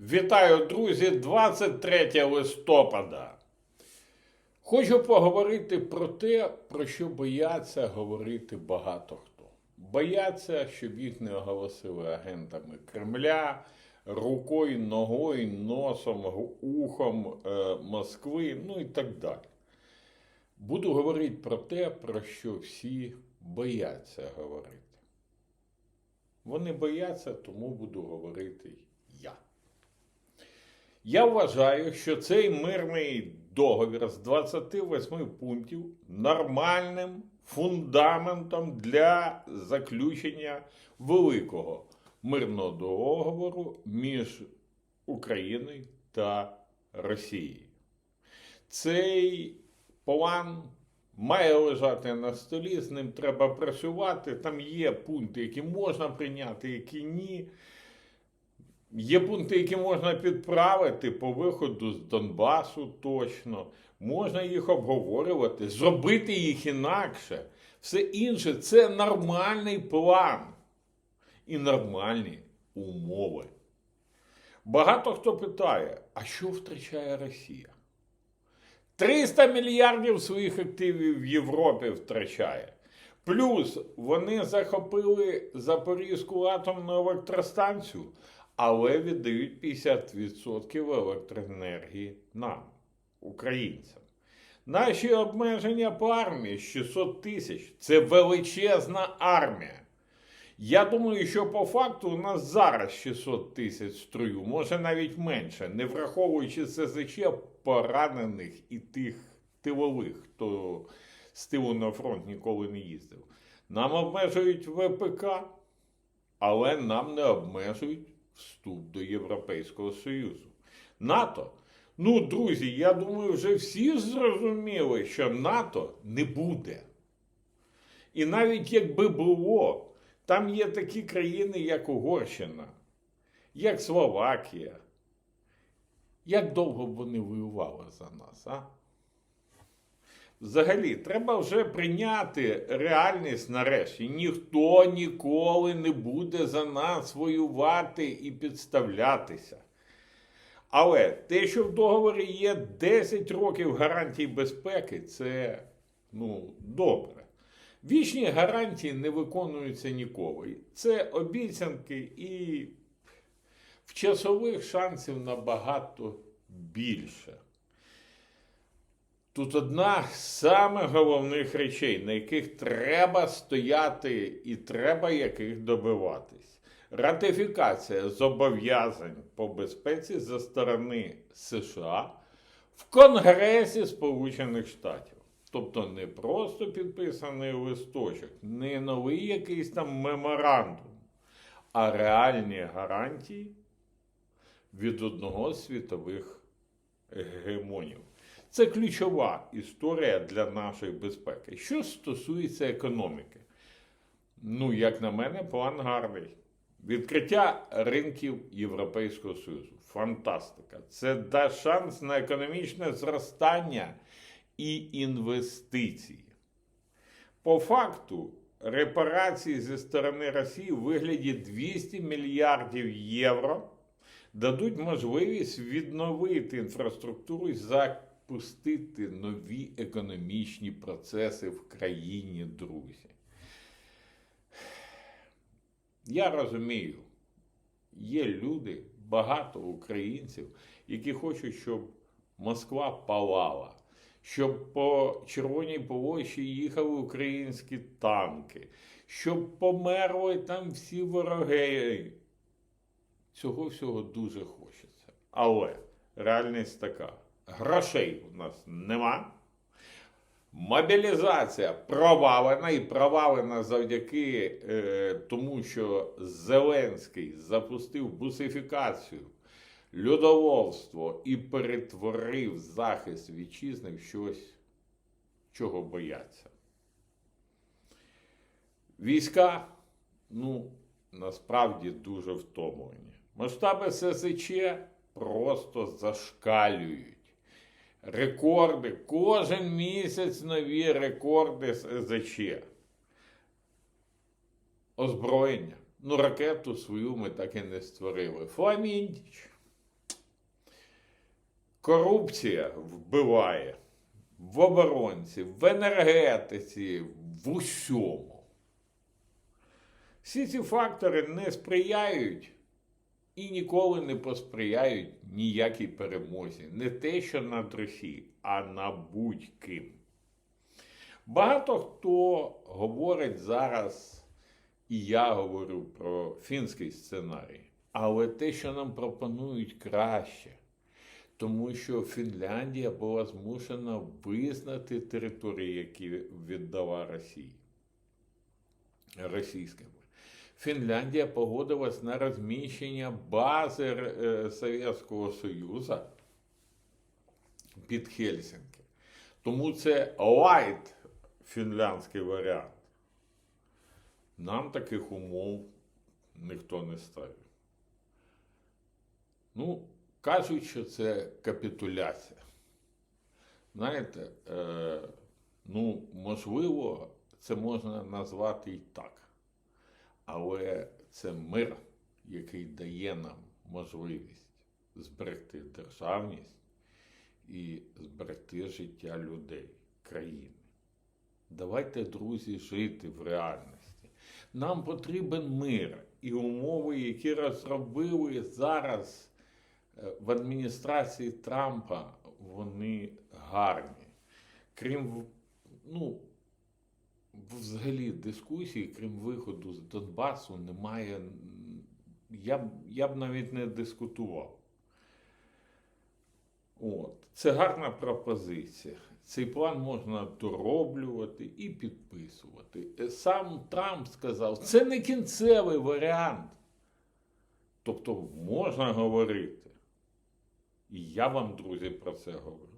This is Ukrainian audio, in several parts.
Вітаю, друзі, 23 листопада. Хочу поговорити про те, про що бояться говорити багато хто. Бояться, щоб їх не оголосили агентами Кремля, рукою, ногою, носом, ухом е, Москви, ну і так далі. Буду говорити про те, про що всі бояться говорити. Вони бояться, тому буду говорити я. Вважаю, що цей мирний договір з 28 пунктів нормальним фундаментом для заключення великого мирного договору між Україною та Росією. Цей план має лежати на столі, з ним треба працювати. Там є пункти, які можна прийняти, які ні. Є пункти, які можна підправити по виходу з Донбасу точно. Можна їх обговорювати, зробити їх інакше. Все інше це нормальний план і нормальні умови. Багато хто питає, а що втрачає Росія? 300 мільярдів своїх активів в Європі втрачає. Плюс вони захопили Запорізьку атомну електростанцію, але віддають 50% електроенергії нам, українцям. Наші обмеження по армії 600 тисяч це величезна армія. Я думаю, що по факту у нас зараз 600 тисяч строю, може навіть менше, не враховуючи СЗЧ поранених і тих тилових, хто з тилу на фронт ніколи не їздив. Нам обмежують ВПК, але нам не обмежують вступ до Європейського Союзу. НАТО. Ну, друзі, я думаю, вже всі зрозуміли, що НАТО не буде. І навіть якби було, там є такі країни, як Угорщина, як Словакія. Як довго б вони воювали за нас, а? Взагалі, треба вже прийняти реальність нарешті. Ніхто ніколи не буде за нас воювати і підставлятися. Але те, що в договорі є 10 років гарантій безпеки, це ну, добре. Вічні гарантії не виконуються ніколи. Це обіцянки і в часових шансів набагато більше. Тут одна з самих головних речей, на яких треба стояти і треба яких добиватись. Ратифікація зобов'язань по безпеці за сторони США в Конгресі Сполучених Штатів. Тобто не просто підписаний листочок, не новий якийсь там меморандум, а реальні гарантії від одного з світових гегемонів. Це ключова історія для нашої безпеки. Що стосується економіки, ну, як на мене, план гарний. Відкриття ринків Європейського Союзу. Фантастика. Це дасть шанс на економічне зростання і інвестиції. По факту, репарації зі сторони Росії у вигляді 200 мільярдів євро дадуть можливість відновити інфраструктуру і запустити нові економічні процеси в країні, друзі. Я розумію, є люди, багато українців, які хочуть, щоб Москва палала, щоб по Червоній Полощі їхали українські танки, щоб померли там всі вороги. Цього всього дуже хочеться. Але реальність така: грошей у нас нема. Мобілізація провалена і провалена завдяки е, тому, що Зеленський запустив бусифікацію, людоловство і перетворив захист вітчизни в щось, чого бояться. Війська, ну, насправді дуже втомлені. Масштаби ССЧ просто зашкалюють. Рекорди, кожен місяць нові рекорди СЗЧ. Озброєння. Ну, ракету свою ми так і не створили. Фламіндіч. Корупція вбиває в оборонці, в енергетиці, в усьому. Всі ці фактори не сприяють і ніколи не посприяють ніякій перемозі. Не те, що над Росією, а на будь-ким. Багато хто говорить зараз, і я говорю про фінський сценарій, але те, що нам пропонують краще, тому що Фінляндія була змушена визнати території, які віддала Росії. Російськими. Фінляндія погодилась на розміщення бази е, Совєтського Союзу під Хельсінки. Тому це лайт фінляндський варіант. Нам таких умов ніхто не ставив. Ну, кажуть, що це капітуляція. Знаєте, е, ну, можливо, це можна назвати і так. Але це мир, який дає нам можливість зберегти державність і зберегти життя людей, країни. Давайте, друзі, жити в реальності. Нам потрібен мир і умови, які розробили зараз е, в адміністрації Трампа, вони гарні. Крім, ну, взагалі дискусії, крім виходу з Донбасу, немає. Я б, я б навіть не дискутував. От. Це гарна пропозиція. Цей план можна дороблювати і підписувати. Сам Трамп сказав, це не кінцевий варіант. Тобто можна говорити. І я вам, друзі, про це говорю.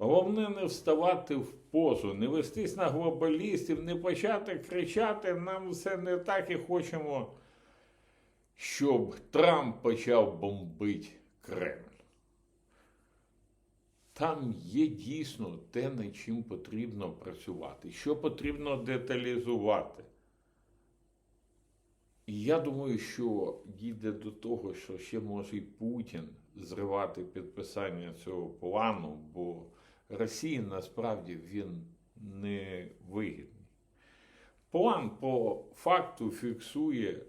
Головне не вставати в позу, не вестись на глобалістів, не почати кричати, нам все не так і хочемо, щоб Трамп почав бомбити Кремль. Там є дійсно те, над чим потрібно працювати, що потрібно деталізувати. І я думаю, що дійде до того, що ще може і Путін зривати підписання цього плану, бо Росії насправді він не вигідний. План по факту фіксує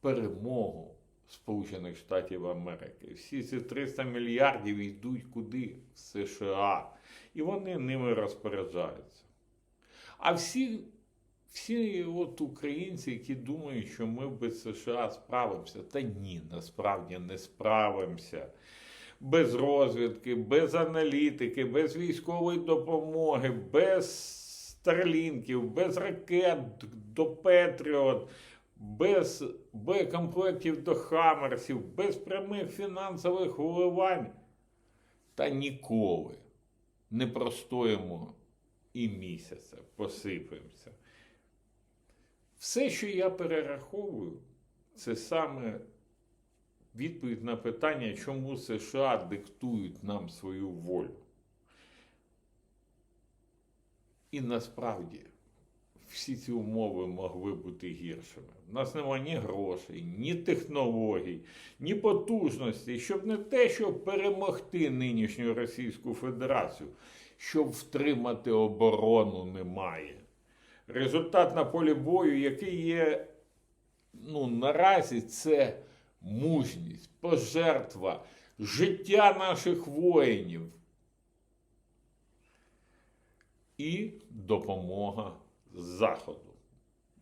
перемогу Сполучених Штатів Америки. Всі ці 300 мільярдів йдуть куди? В США. І вони ними розпоряджаються. А всі, всі от українці, які думають, що ми без США справимося, та ні, насправді не справимося. Без розвідки, без аналітики, без військової допомоги, без старлінків, без ракет до Петріот, без боєкомплектів до Хаммерсів, без прямих фінансових вливань. Та ніколи не простоїмо і місяця, посипемося. Все, що я перераховую, це саме відповідь на питання, чому США диктують нам свою волю. І насправді всі ці умови могли бути гіршими. У нас немає ні грошей, ні технологій, ні потужності, щоб не те, щоб перемогти нинішню Російську Федерацію, щоб втримати оборону немає. Результат на полі бою, який є ну, наразі, це мужність, пожертва, життя наших воїнів і допомога Заходу.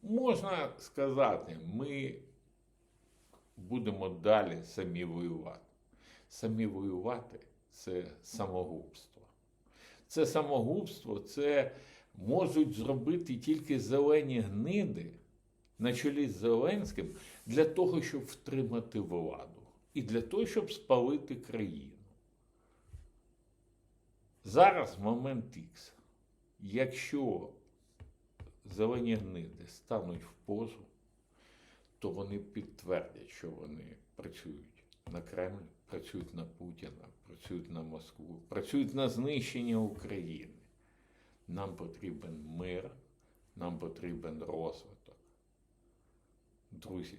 Можна сказати, ми будемо далі самі воювати. Самі воювати це самогубство. Це самогубство, це можуть зробити тільки зелені гниди на чолі з Зеленським для того, щоб втримати владу і для того, щоб спалити країну. Зараз момент Ікс. Якщо зелені гниди стануть в позу, то вони підтвердять, що вони працюють на Кремль, працюють на Путіна, працюють на Москву, працюють на знищення України. Нам потрібен мир, нам потрібен розвиток. Друзі,